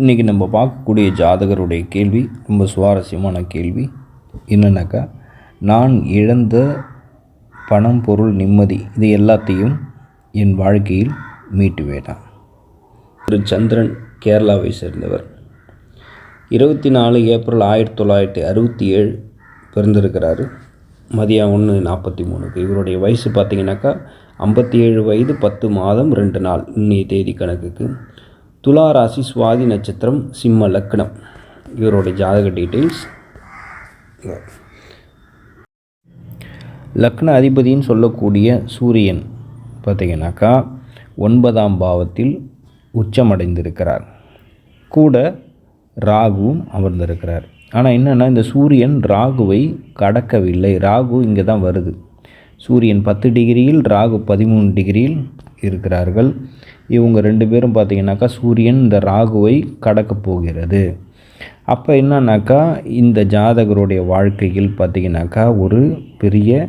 இன்றைக்கி நம்ம பார்க்கக்கூடிய ஜாதகருடைய கேள்வி ரொம்ப சுவாரஸ்யமான கேள்வி என்னென்னாக்கா நான் இழந்த பணம் பொருள் நிம்மதி இது எல்லாத்தையும் என் வாழ்க்கையில் மீட்டுவேனா திரு சந்திரன் கேரளாவை சேர்ந்தவர். இருபத்தி நாலு ஏப்ரல் ஆயிரத்தி தொள்ளாயிரத்தி அறுபத்தி ஏழு பிறந்திருக்கிறாரு. மதியம் ஒன்று நாற்பத்தி மூணுக்கு இவருடைய வயசு பார்த்திங்கனாக்கா ஐம்பத்தி ஏழு வயது பத்து மாதம் ரெண்டு நாள் இன்னைய தேதி கணக்குக்கு. துலா ராசி சுவாதி நட்சத்திரம் சிம்ம லக்னம். இவருடைய ஜாதக டீட்டெயில்ஸ் லக்ன அதிபதின்னு சொல்லக்கூடிய சூரியன் பார்த்தீங்கன்னாக்கா ஒன்பதாம் பாவத்தில் உச்சமடைந்திருக்கிறார். கூட ராகுவும் அமர்ந்திருக்கிறார். ஆனால் என்னென்னா இந்த சூரியன் ராகுவை கடக்கவில்லை. ராகு இங்கே தான் வருது. சூரியன் பத்து டிகிரியில் ராகு பதிமூணு டிகிரியில் இருக்கிறார்கள். இவங்க ரெண்டு பேரும் பார்த்தீங்கன்னாக்கா சூரியன் இந்த ராகுவை கடக்க போகிறது. அப்போ என்னன்னாக்கா இந்த ஜாதகருடைய வாழ்க்கையில் பார்த்திங்கனாக்கா ஒரு பெரிய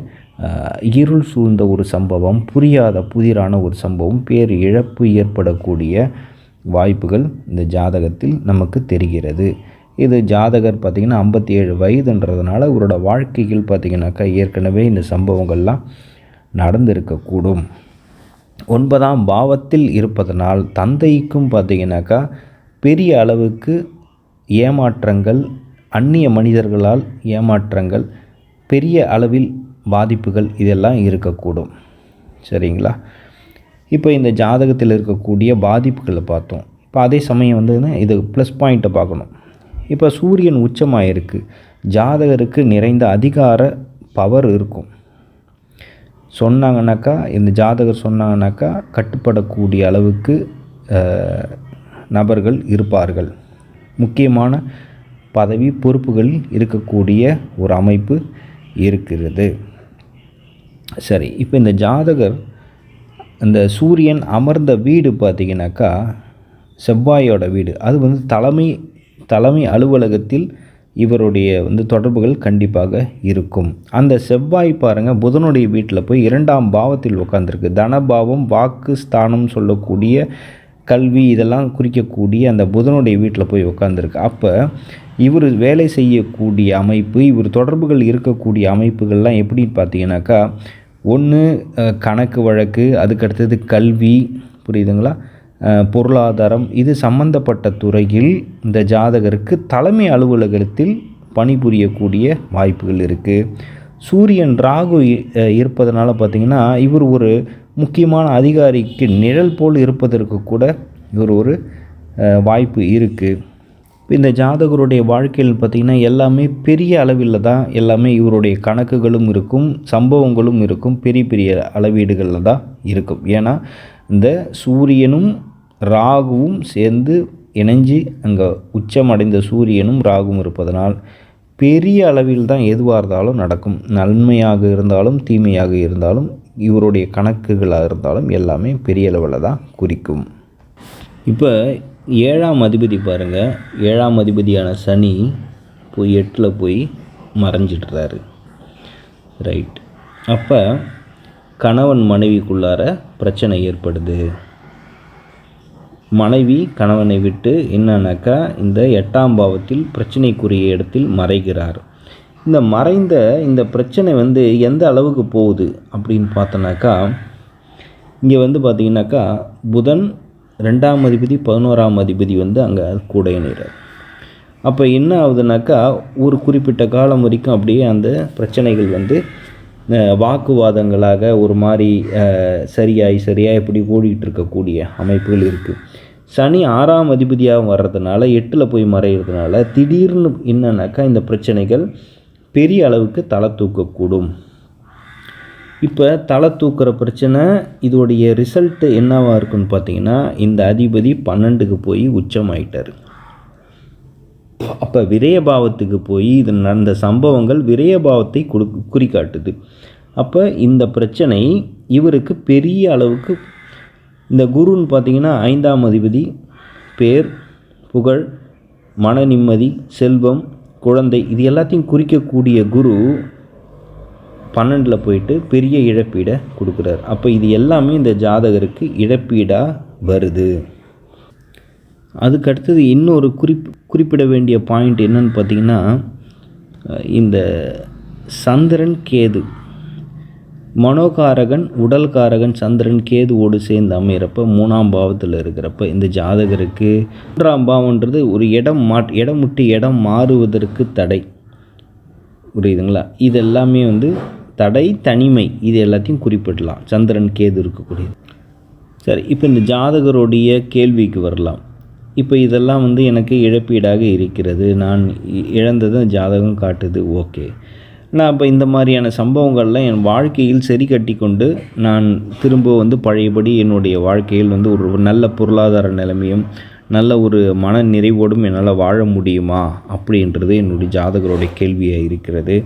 இருள் சூழ்ந்த ஒரு சம்பவம் புரியாத புதிரான ஒரு சம்பவம் பேர் இழப்பு ஏற்படக்கூடிய வாய்ப்புகள் இந்த ஜாதகத்தில் நமக்கு தெரிகிறது. இது ஜாதகர் பார்த்திங்கன்னா ஐம்பத்தி ஏழு வயதுன்றதுனால இவரோட வாழ்க்கையில் பார்த்திங்கனாக்கா ஏற்கனவே இந்த சம்பவங்கள்லாம் நடந்திருக்கக்கூடும். ஒன்பதாம் பாவத்தில் இருப்பதனால் தந்தைக்கும் பார்த்தீங்கன்னாக்கா பெரிய அளவுக்கு ஏமாற்றங்கள் அந்நிய மனிதர்களால் ஏமாற்றங்கள் பெரிய அளவில் பாதிப்புகள் இதெல்லாம் இருக்கக்கூடும். சரிங்களா? இப்போ இந்த ஜாதகத்தில் இருக்கக்கூடிய பாதிப்புகளை பார்த்தோம். இப்போ அதே சமயம் வந்து இது ப்ளஸ் பாயிண்ட்டை பார்க்கணும். இப்போ சூரியன் உச்சமாக இருக்குது ஜாதகருக்கு நிறைந்த அதிகார பவர் இருக்கும். சொன்னாங்கனாக்கா இந்த ஜாதகர் சொன்னாங்கனாக்கா கட்டுப்படக்கூடிய அளவுக்கு நபர்கள் இருப்பார்கள். முக்கியமான பதவி பொறுப்புகளில் இருக்கக்கூடிய ஒரு அமைப்பு இருக்கிறது. சரி இப்போ இந்த ஜாதகர் இந்த சூரியன் அமர்ந்த வீடு பார்த்தீங்கன்னாக்கா செவ்வாயோட வீடு. அது வந்து தலைமை தலைமை அலுவலகத்தில் இவருடைய வந்து தொடர்புகள் கண்டிப்பாக இருக்கும். அந்த செவ்வாய் பாருங்கள் புதனுடைய வீட்டில் போய் இரண்டாம் பாவத்தில் உட்காந்துருக்கு தனபாவம் வாக்கு ஸ்தானம் சொல்லக்கூடிய கல்வி இதெல்லாம் குறிக்கக்கூடிய அந்த புதனுடைய வீட்டில் போய் உட்காந்துருக்கு அப்போ இவர் வேலை செய்யக்கூடிய அமைப்பு இவர் தொடர்புகள் இருக்கக்கூடிய அமைப்புகள்லாம் எப்படின்னு பார்த்தீங்கன்னாக்கா ஒன்று கணக்கு வழக்கு அதுக்கடுத்தது கல்வி புரியுதுங்களா? பொருளாதாரம் இது சம்பந்தப்பட்ட துறையில் இந்த ஜாதகருக்கு தலைமை அலுவலகத்தில் பணிபுரியக்கூடிய வாய்ப்புகள் இருக்குது சூரியன் ராகு இருப்பதனால பார்த்திங்கன்னா இவர் ஒரு முக்கியமான அதிகாரிக்கு நிழல் போல் இருப்பதற்கு கூட இவர் ஒரு வாய்ப்பு இருக்குது இந்த ஜாதகருடைய வாழ்க்கையில் பார்த்திங்கன்னா எல்லாமே பெரிய அளவில் தான் எல்லாமே இவருடைய கணக்குகளும் இருக்கும் சம்பவங்களும் இருக்கும் பெரிய பெரிய அளவீடுகளில் தான் இருக்கும். ஏன்னா இந்த சூரியனும் ராகுவும் சேர்ந்து இணைஞ்சு அங்கே உச்சமடைந்த சூரியனும் ராகுவும் இருப்பதனால் பெரிய அளவில் தான் எதுவாக இருந்தாலும் நடக்கும். நன்மையாக இருந்தாலும் தீமையாக இருந்தாலும் இவருடைய கணக்குகளாக இருந்தாலும் எல்லாமே பெரிய அளவில் தான் குறிக்கும். இப்போ ஏழாம் அதிபதி பாருங்கள் ஏழாம் அதிபதியான சனி போய் எட்டில் போய் மறைஞ்சிடுறாரு. ரைட் அப்போ கணவன் மனைவிக்குள்ளார பிரச்சனை ஏற்படுது. மனைவி கணவனை விட்டு என்னன்னாக்கா இந்த எட்டாம் பாவத்தில் பிரச்சனைக்குரிய இடத்தில் மறைகிறார். இந்த மறைந்த இந்த பிரச்சனை வந்து எந்த அளவுக்கு போகுது அப்படின்னு பார்த்தோன்னாக்கா இங்கே வந்து பார்த்தீங்கன்னாக்கா புதன் ரெண்டாம் அதிபதி பதினோராம் அதிபதி வந்து அங்கே கூட இணைகிறார். அப்போ என்ன ஆகுதுனாக்கா ஒரு குறிப்பிட்ட காலம் வரைக்கும் அப்படியே அந்த பிரச்சனைகள் வந்து வாக்குவாதங்களாக ஒரு மாதிரி சரியாகி சரியாய் சரியாய் இப்படி ஓடிக்கிட்டு இருக்கக்கூடிய அமைப்புகள் இருக்குது சனி ஆறாம் அதிபதியாக வர்றதுனால எட்டில் போய் மறைகிறதுனால திடீர்னு என்னன்னாக்கா இந்த பிரச்சனைகள் பெரிய அளவுக்கு தலை தூக்கக்கூடும். இப்போ தலை தூக்குற பிரச்சனை இதோடைய ரிசல்ட்டு என்னவாக இருக்குன்னு பார்த்தீங்கன்னா இந்த அதிபதி பன்னெண்டுக்கு போய் உச்சமாயிட்டார். அப்போ விரயபாவத்துக்கு போய் இது நடந்த சம்பவங்கள் விரயபாவத்தை கொடு குறிக்காட்டுது. அப்போ இந்த பிரச்சனை இவருக்கு பெரிய அளவுக்கு இந்த குருன்னு பார்த்தீங்கன்னா ஐந்தாம் அதிபதி பேர் புகழ் மன நிம்மதி செல்வம் குழந்தை இது எல்லாத்தையும் குறிக்கக்கூடிய குரு பன்னெண்டில் போயிட்டு பெரிய இழப்பீடை கொடுக்குறாரு. அப்போ இது எல்லாமே இந்த ஜாதகருக்கு இழப்பீடாக வருது. அதுக்கு அடுத்தது இன்னொரு குறிப் குறிப்பிட வேண்டிய பாயிண்ட் என்னன்னு பார்த்தீங்கன்னா இந்த சந்திரன் கேது மனோகாரகன் உடல்காரகன் சந்திரன் கேதுவோடு சேர்ந்து அமையிறப்ப மூணாம் பாவத்தில் இருக்கிறப்ப இந்த ஜாதகருக்கு மூன்றாம் பாவன்றது ஒரு இடம் மா இடம் விட்டு இடம் மாறுவதற்கு தடை. புரியுதுங்களா? இது எல்லாமே வந்து தடை தனிமை இது எல்லாத்தையும் குறிப்பிடலாம். சந்திரன் கேது இருக்கக்கூடியது. சரி இப்போ இந்த ஜாதகருடைய கேள்விக்கு வரலாம். இப்போ இதெல்லாம் வந்து எனக்கு இழப்பீடாக இருக்கிறது. நான் இழந்ததும் ஜாதகம் காட்டுது. ஓகே. நான் இப்போ இந்த மாதிரியான சம்பவங்கள்லாம் என் வாழ்க்கையில் சரி கட்டி கொண்டு நான் திரும்ப வந்து பழையபடி என்னுடைய வாழ்க்கையில் வந்து ஒரு நல்ல பொருளாதார நிலைமையும் நல்ல ஒரு மன நிறைவோடும் என்னால் வாழ முடியுமா? அப்படின்றது என்னுடைய ஜாதகருடைய கேள்வியாக இருக்கிறது.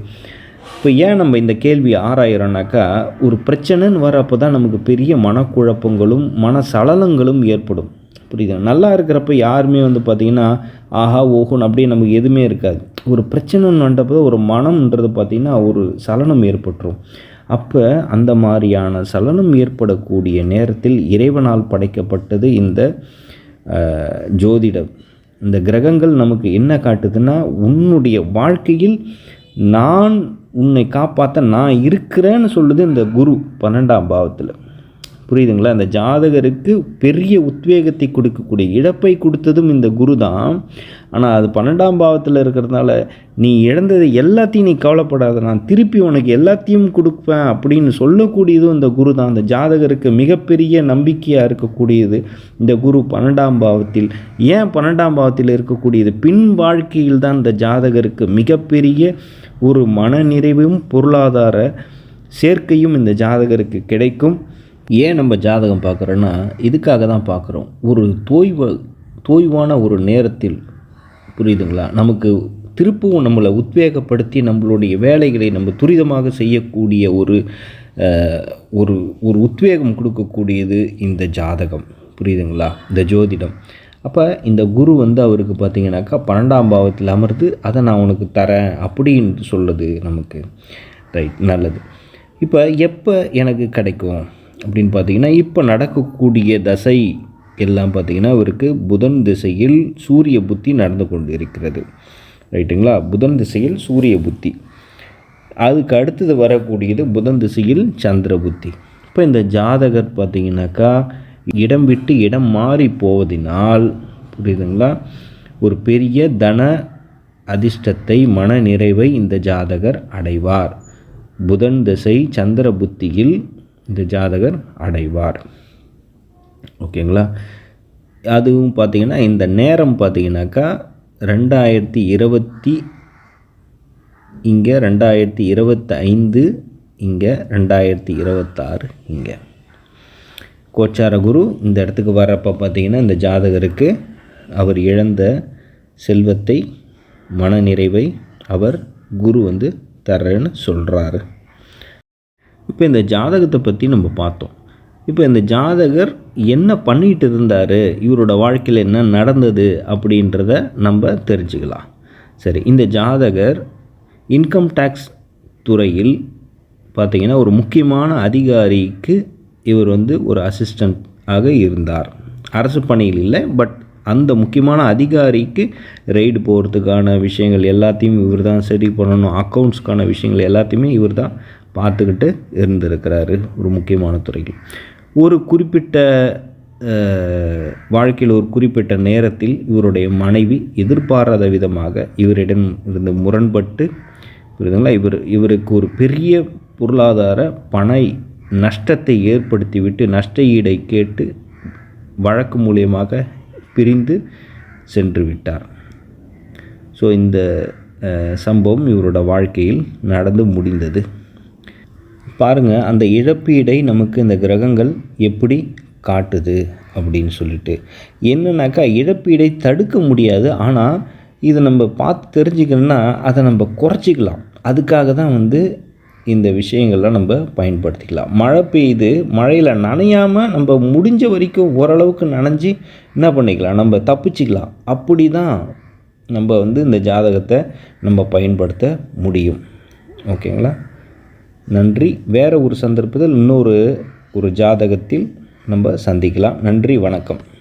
இப்போ ஏன் நம்ம இந்த கேள்வி ஆராயிரோம்னாக்கா ஒரு பிரச்சனைன்னு வரப்போ தான் நமக்கு பெரிய மனக்குழப்பங்களும் மன சலனங்களும் ஏற்படும். புரியுது? நல்லா இருக்கிறப்ப யாருமே வந்து பார்த்திங்கன்னா ஆஹா ஓஹோன்னு அப்படியே நமக்கு எதுவுமே இருக்காது. ஒரு பிரச்சனைன்னு வந்தப்போ ஒரு மனம்ன்றது பார்த்திங்கன்னா ஒரு சலனம் ஏற்பட்டுரும். அப்போ அந்த மாதிரியான சலனம் ஏற்படக்கூடிய நேரத்தில் இறைவனால் படைக்கப்பட்டது இந்த ஜோதிடம். இந்த கிரகங்கள் நமக்கு என்ன காட்டுதுன்னா உன்னுடைய வாழ்க்கையில் நான் உன்னை காப்பாற்ற நான் இருக்கிறேன்னு சொல்லுது இந்த குரு பன்னெண்டாம் பாவத்தில். புரியுதுங்களா? அந்த ஜாதகருக்கு பெரிய உத்வேகத்தை கொடுக்கக்கூடிய இழப்பை கொடுத்ததும் இந்த குரு தான். ஆனால் அது பன்னெண்டாம் பாவத்தில் இருக்கிறதுனால நீ இழந்தது எல்லாத்தையும் நீ கவலைப்படாத. நான் திருப்பி உனக்கு எல்லாத்தையும் கொடுப்பேன் அப்படின்னு சொல்லக்கூடியதும் இந்த குரு தான். அந்த ஜாதகருக்கு மிகப்பெரிய நம்பிக்கையாக இருக்கக்கூடியது இந்த குரு பன்னெண்டாம் பாவத்தில். ஏன் பன்னெண்டாம் பாவத்தில் இருக்கக்கூடியது? பின் வாழ்க்கையில் தான் இந்த ஜாதகருக்கு மிகப்பெரிய ஒரு மனநிறைவும் பொருளாதார சேர்க்கையும் இந்த ஜாதகருக்கு கிடைக்கும். ஏன் நம்ம ஜாதகம் பார்க்குறோன்னா இதுக்காக தான் பார்க்குறோம். ஒரு தோய்வ தோய்வான ஒரு நேரத்தில் புரியுதுங்களா? நமக்கு திருப்பவும் நம்மளை உத்வேகப்படுத்தி நம்மளுடைய வேலைகளை நம்ம துரிதமாக செய்யக்கூடிய ஒரு ஒரு ஒரு உத்வேகம் கொடுக்கக்கூடியது இந்த ஜாதகம். புரியுதுங்களா? இந்த ஜோதிடம். அப்போ இந்த குரு வந்து அவருக்கு பார்த்திங்கனாக்கா பன்னெண்டாம் பாவத்தில் அமர்ந்து அதை நான் உனக்கு தரேன் அப்படின்னு சொல்லுது நமக்கு. ரைட் நல்லது. இப்போ எப்போ எனக்கு கிடைக்கும்? அப்படின்னு பார்த்தீங்கன்னா இப்போ நடக்கக்கூடிய தசை எல்லாம் பார்த்திங்கன்னா அவருக்கு புதன் திசையில் சூரிய புத்தி நடந்து கொண்டு இருக்கிறது ரைட்டுங்களா? புதன் திசையில் சூரிய புத்தி. அதுக்கு அடுத்தது வரக்கூடியது புதன் திசையில் சந்திர புத்தி. இப்போ இந்த ஜாதகர் பார்த்திங்கனாக்கா இடம் விட்டு இடம் மாறி போவதினால் புரியுதுங்களா? ஒரு பெரிய தன அதிர்ஷ்டத்தை மன நிறைவை இந்த ஜாதகர் அடைவார். புதன் திசை சந்திர புத்தியில் இந்த ஜாதகர் அடைவார். ஓகேங்களா? அதுவும் பார்த்திங்கன்னா இந்த நேரம் பார்த்திங்கனாக்கா ரெண்டாயிரத்தி இருபத்தி இங்கே ரெண்டாயிரத்தி இருபத்தி ஐந்து இங்கே ரெண்டாயிரத்தி இருபத்தாறு இங்கே. கோச்சார குரு இந்த இடத்துக்கு வரப்போ பார்த்திங்கன்னா இந்த ஜாதகருக்கு அவர் இழந்த செல்வத்தை மனநிறைவை அவர் குரு வந்து தர்றேன்னு சொல்கிறாரு இப்போ இந்த ஜாதகத்தை பற்றி நம்ம பார்த்தோம். இப்போ இந்த ஜாதகர் என்ன பண்ணிகிட்டு இருந்தார்? இவரோட வாழ்க்கையில் என்ன நடந்தது? அப்படின்றத நம்ம தெரிஞ்சுக்கலாம். சரி இந்த ஜாதகர் இன்கம் டேக்ஸ் துறையில் பார்த்திங்கன்னா ஒரு முக்கியமான அதிகாரிக்கு இவர் வந்து ஒரு அசிஸ்டண்ட் ஆக இருந்தார். அரசு பணியில் இல்லை பட் அந்த முக்கியமான அதிகாரிக்கு ரெய்டு போகிறதுக்கான விஷயங்கள் எல்லாத்தையும் இவர் தான் சரி பண்ணணும். அக்கௌண்ட்ஸ்க்கான விஷயங்கள் எல்லாத்தையுமே இவர் தான் பார்த்துக்கிட்டு இருந்திருக்கிறாரு ஒரு முக்கியமான துறையில் ஒரு குறிப்பிட்ட வாழ்க்கையில் ஒரு குறிப்பிட்ட நேரத்தில் இவருடைய மனைவி எதிர்பாராத விதமாக இவரிடம் இருந்து முரண்பட்டு புரியுதுங்களா? இவர் இவருக்கு ஒரு பெரிய பொருளாதார பண நஷ்டத்தை ஏற்படுத்திவிட்டு நஷ்ட ஈடை கேட்டு வழக்கு மூலியமாக பிரிந்து சென்று விட்டார் ஸோ இந்த சம்பவம் இவரோட வாழ்க்கையில் நடந்து முடிந்தது. பாருங்கள் அந்த இழப்பீடை நமக்கு இந்த கிரகங்கள் எப்படி காட்டுது அப்படின்னு சொல்லிட்டு. என்னன்னாக்கா இழப்பீடை தடுக்க முடியாது. ஆனால் இதை நம்ம பார்த்து தெரிஞ்சுக்கணுன்னா அதை நம்ம குறைச்சிக்கலாம். அதுக்காக தான் வந்து இந்த விஷயங்கள்லாம் நம்ம பயன்படுத்திக்கலாம். மழை பெய்யுது மழையில் நனையாமல் நம்ம முடிஞ்ச வரைக்கும் ஓரளவுக்கு நனைஞ்சி என்ன பண்ணிக்கலாம்? நம்ம தப்பிச்சிக்கலாம். அப்படி தான் நம்ம வந்து இந்த ஜாதகத்தை நம்ம பயன்படுத்த முடியும். ஓகேங்களா? நன்றி. வேறு ஒரு சந்தர்ப்பத்தில் இன்னொரு ஒரு ஜாதகத்தில் நம்ம சந்திக்கலாம். நன்றி வணக்கம்.